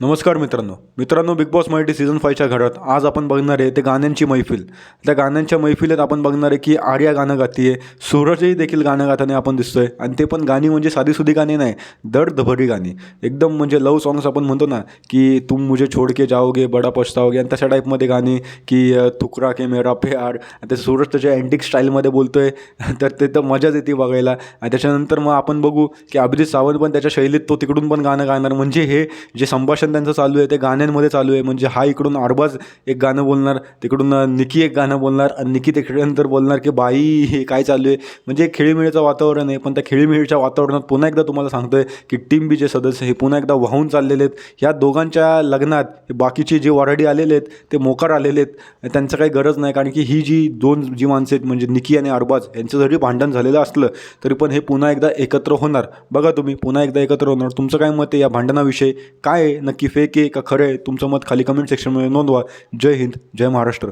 नमस्कार मित्रांनो. मित्रांनो बिग बॉस मराठी सीझन फायच्या घरात आज आपण बघणार आहे ते गाण्यांची मैफिल. त्या गाण्यांच्या मैफिलीत आपण बघणार आहे की आर्या गाणं गातीये सूरजही देखील गाणं गाताना आपण दिसतोय आणि ते पण गाणी म्हणजे साधीसुधी गाणी नाही दर्दभरी गाणी. एकदम म्हणजे लव सॉंग्स आपण म्हणतो ना की तुम मुझे छोड के जाओगे बडा पछताओगे आणि तशा टाईपमध्ये गाणी की तुकरा के मेरा प्यार आणि ते सूरज त्याच्या अँटिक स्टाईलमध्ये बोलतोय तर ते तर मजाच येते बघायला. आणि त्याच्यानंतर मग आपण बघू की अभिजित सावंत पण त्याच्या शैलीत तो तिकडून पण गाणं गाणार. म्हणजे हे जे संभाषण त्यांचं चालू आहे ते गाण्यांमध्ये चालू आहे. म्हणजे हा इकडून आडबाज एक गाणं बोलणार तिकडून निकी एक गाणं बोलणार आणि निकी तिकडनंतर बोलणार की बाई हे काय चालू आहे? म्हणजे एक खेळीमेळीचं वातावरण आहे. पण त्या खेळीमेळीच्या वातावरणात पुन्हा एकदा तुम्हाला सांगतोय की टीम बीचे सदस्य हे पुन्हा एकदा वाहून चाललेले आहेत. ह्या दोघांच्या लग्नात बाकीचे जे वराडी आलेले आहेत ते मोकार आलेले आहेत. त्यांचं काही गरज नाही. कारण की ही जी दोन जी माणसं आहेत म्हणजे निकी आणि अरबाज यांचं जरी भांडण झालेलं असलं तरी पण हे पुन्हा एकदा एकत्र होणार. बघा तुम्ही पुन्हा एकदा एकत्र होणार. तुमचं काय मत आहे या भांडणाविषयी? काय आहे? नक्की फेक आहे का खरं आहे तुमचं मत खाली कमेंट सेक्शनमध्ये नोंदवा. जय हिंद जय महाराष्ट्र.